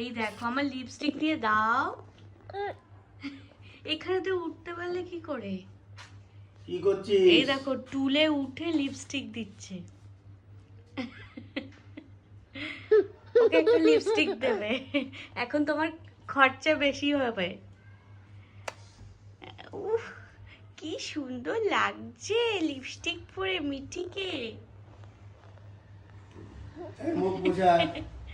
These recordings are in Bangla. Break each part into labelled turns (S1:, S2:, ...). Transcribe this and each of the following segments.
S1: এই দেখো আমার লিপস্টিক দিয়ে দাও। এখানে তো উঠতে পারলে কি করে?
S2: কি করছিস?
S1: এই দেখো টুলে উঠে লিপস্টিক দিচ্ছে। ওকে একটা লিপস্টিক দেবে। এখন তোমার খরচা বেশি হবে। উফ কি সুন্দর লাগছে লিপস্টিক পরে মিঠিকে
S2: মুখ বুঝা।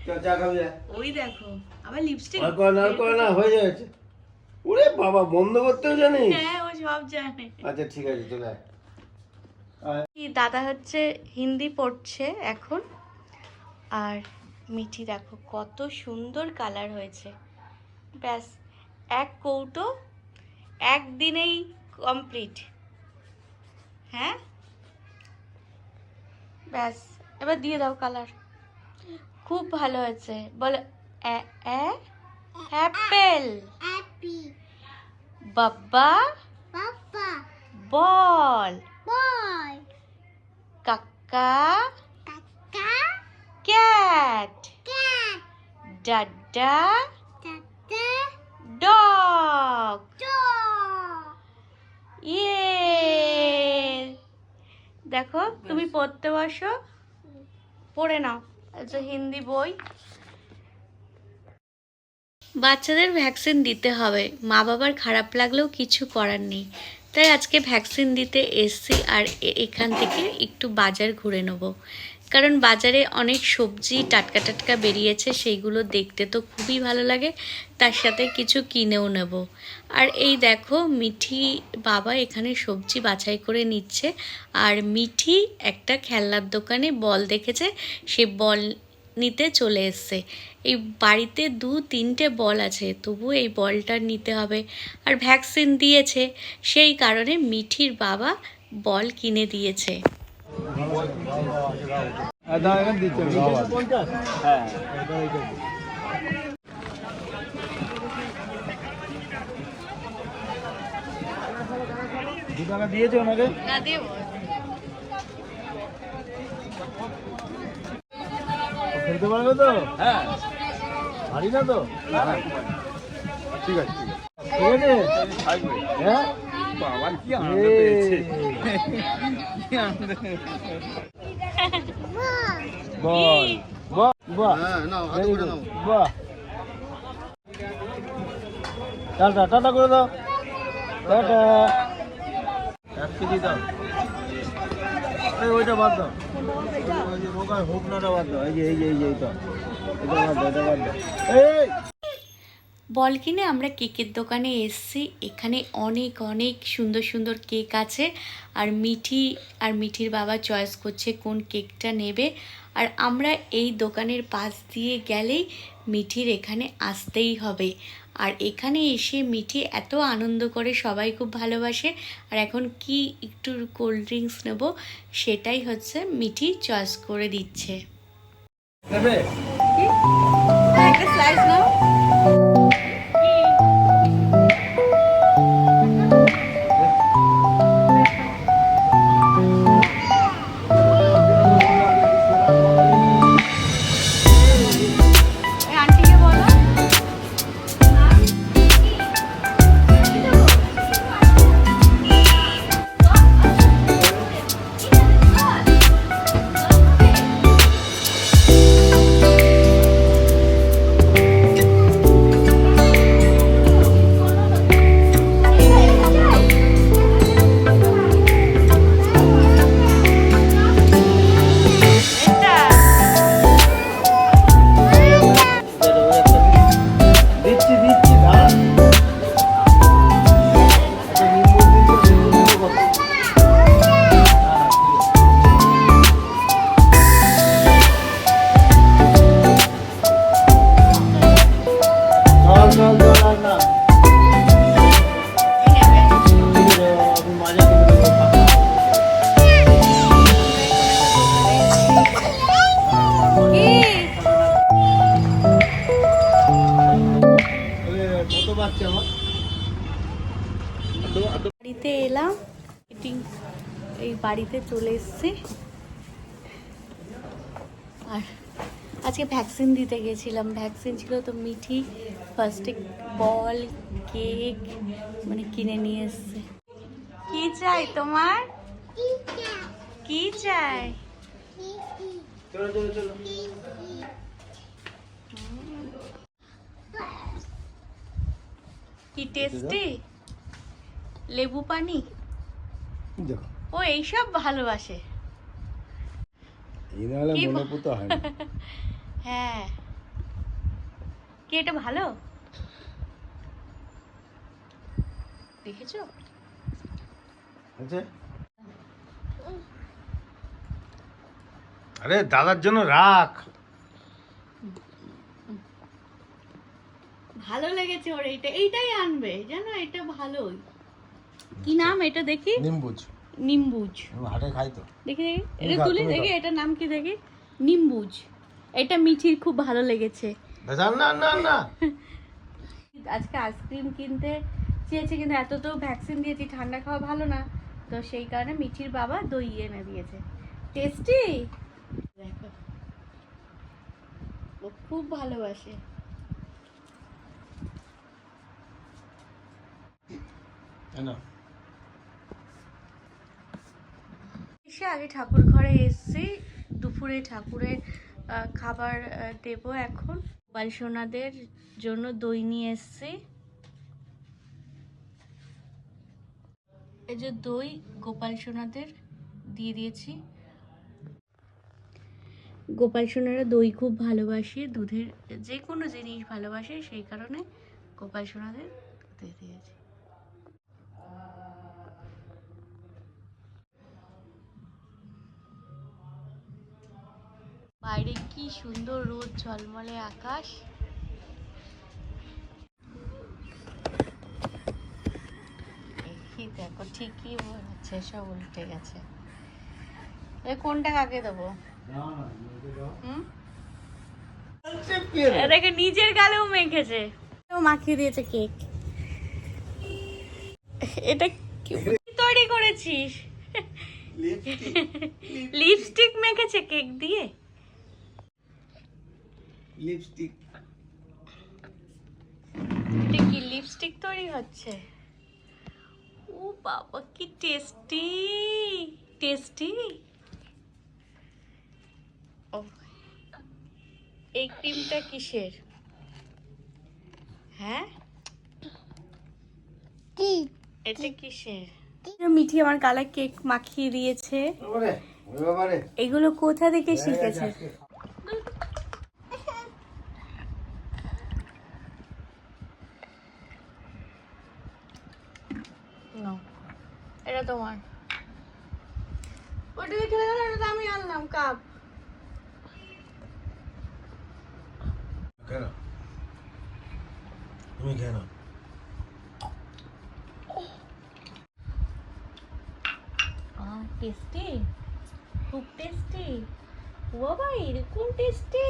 S2: চল চা খাবি
S1: ওই দেখো আবার লিপস্টিক
S2: আর হয়ে যাচ্ছে। ওরে বাবা বন্ধ করতেও জানিস?
S1: হ্যাঁ ও সব জানে।
S2: আচ্ছা ঠিক আছে চলে
S1: দাদা হচ্ছে হিন্দি পড়ছে এখন। আর মিঠি দেখো কত সুন্দর কালার হয়েছে। ব্যাস এক কৌটো একদিনেই কমপ্লিট হ্যাঁ? ব্যাস এবার দিয়ে দাও কালার খুব ভালো হয়েছে। বলে অ্যাপেল। বাবা
S3: বাবা
S1: বল।
S3: বল।
S1: কাকা কাকা।
S3: ক্যাট।
S1: ক্যাট।
S3: ডগ।
S1: ডগ।
S3: ইয়ে।,
S1: ইয়ে। দেখো তুমি পড়তে বসো। পড়ে নাও। আচ্ছা হিন্দি বই? বাচ্চাদের ভ্যাকসিন দিতে হবে। মা বাবার খারাপ লাগলেও কিছু করার নেই। তাই আজকে ভ্যাকসিন দিতে এসছি আর এখান থেকে একটু বাজার ঘুরে নেব। কারণ বাজারে অনেক সবজি টাটকা টাটকা বেরিয়েছে, সেইগুলো দেখতে তো খুবই ভালো লাগে, তার সাথে কিছু কিনেও নেব। আর এই দেখো, মিঠি বাবা এখানে সবজি বাছাই করে নিচ্ছে, আর মিঠি একটা খেলনার দোকানে বল দেখেছে, সে বল নিতে চলে এসছে। এই বাড়িতে দু তিনটে বল আছে তবু এই বলটা নিতে হবে। আর ভ্যাকসিন দিয়েছে, সেই কারণে মিঠির বাবা বল কিনে দিয়েছে।
S2: দু টাকা দিয়েছে ওনাকে
S1: না
S2: খেলতে পারবে তো হ্যাঁ পারি না তো ঠিক আছে ঠিক আছে হ্যাঁ।
S4: বাবা কি আনন্দ পেয়েছে?
S2: বল। বাহ বাহ।
S4: হ্যাঁ
S2: বাহ। টাটা টাটা করে দাও। টাটা। এক কেজি দাও। এই ওইটা বাদ দাও। ওই যে রোগা হোকনাটা বাদ দাও। এই যে এই যে এই যে এইটা। এটা বাদ দাও এটা বাদ দাও। এই!
S1: বল কিনে আমরা কেকের দোকানে এসেছি। এখানে অনেক অনেক সুন্দর সুন্দর কেক আছে। আর মিঠি আর মিঠির বাবা চয়েস করছে কোন কেকটা নেবে। আর আমরা এই দোকানের পাশ দিয়ে গেলেই মিঠির এখানে আসতেই হবে। আর এখানে এসে মিঠি এত আনন্দ করে সবাই খুব ভালোবাসে। আর এখন কি একটু কোল্ড ড্রিঙ্কস নেব সেটাই হচ্ছে মিঠি চয়েস করে দিচ্ছে। বাড়িতে চলে এসছে। আর আজকে ভ্যাকসিন দিতে গেছিলাম। ভ্যাকসিন ছিল তো মিঠি ফার্স্টে বল কেক মানে কিনে নিয়ে এসছে। কি চাই তোমার? কি চাই?
S3: টিকি
S2: চলো চলো চলো।
S3: টিকি
S1: কি টেস্টি লেবু পানি?
S2: দেখো।
S1: ও এইসব ভালোবাসে।
S2: এই নাহলে মনে হয় না।
S1: হ্যাঁ। কি এটা ভালো? দেখেছ?
S2: আচ্ছা। আরে দাদার জন্য রাখ।
S1: ভালো লেগেছে ওর এইটা। এইটাই আনবে জানো? এটা ভালোই। কি নাম? এটা দেখি।
S2: নিম্বুজ।
S1: নিম্বুজ।
S2: হাটে খাই তো।
S1: দেখি দেখি। এটা তুলে দেখি
S2: খাও।
S1: এটা নাম কি দেখি? নিম্বুজ। এটা মিঠির খুব ভালো লেগেছে।
S2: না না না।
S1: আজকে আইসক্রিম কিনতে চেয়েছি কিন্তু এত তো ভ্যাকসিন দিয়েছি ঠান্ডা খাওয়া ভালো না। তো সেই কারণে মিঠির বাবা দই এনে দিয়েছে। টেস্টি? দেখো। ও খুব ভালোবাসে।
S2: না
S1: এসে আগে ঠাকুর ঘরে এসেছি দুপুরে ঠাকুরের খাবার দেবো এখন। গোপাল সোনাদের জন্য দই নিয়ে এসেছি। এই যে দই গোপাল সোনাদের দিয়ে দিয়েছি। গোপাল সোনারা দই খুব ভালোবাসে, দুধের যে কোনো জিনিস ভালোবাসে, সেই কারণে গোপাল সোনাদের দিয়ে দিয়েছি। বাইরে কি সুন্দর রোদ ঝলমলে আকাশ। দেখো ঠিকই বলেছে সব উল্টে গেছে। এ কোনটা কাকে দেবো? হুম? এটাকে নিজের গালেও মেখেছে। মাখিয়ে দিয়েছে কেক। এটা কি তৈরি করেছিস? লিপস্টিক মেখেছে কেক দিয়ে?
S2: লিপস্টিক
S1: এটা কি লিপস্টিক তৈরি হচ্ছে? ও বাবা কি টেস্টি টেস্টি ও এই ক্রিমটা কিসের? হ্যাঁ?
S3: টি
S1: এটা কিসের? মিঠি আমার গালা কেক মাখিয়ে দিয়েছে। এগুলো কোথা থেকে শিখেছে নাও, এটা তোমার ওটা দেখে গেল এটা তো আমি আনলাম কাপ
S2: কেন? তুমি কেন?
S1: টেস্টি খুব টেস্টি বাবা এরকম টেস্টি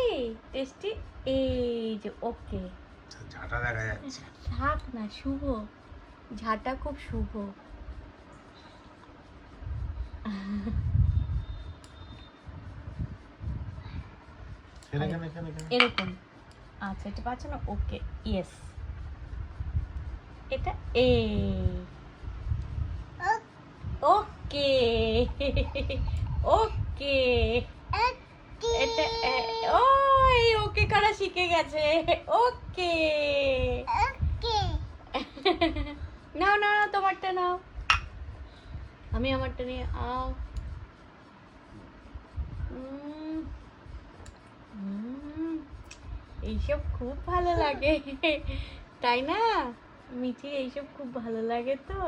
S1: টেস্টি এই যে ওকে
S2: ঝাঁটা দেখা যাচ্ছে।
S1: থাক না শুভ। ঝাঁটা খুব শুভ। এরকম। আচ্ছা এটা পাচ্ছ না ওকে ইয়েস এটা এ ওকে ওকে। এটা ও ওকে করা শিখে গেছে? ওকে। নাও নাও, তোমারটা নাও। আমি আমারটা নিয়ে আও। উম, এইসব খুব ভালো লাগে। তাই না? মিঠি এইসব খুব ভালো লাগে তো?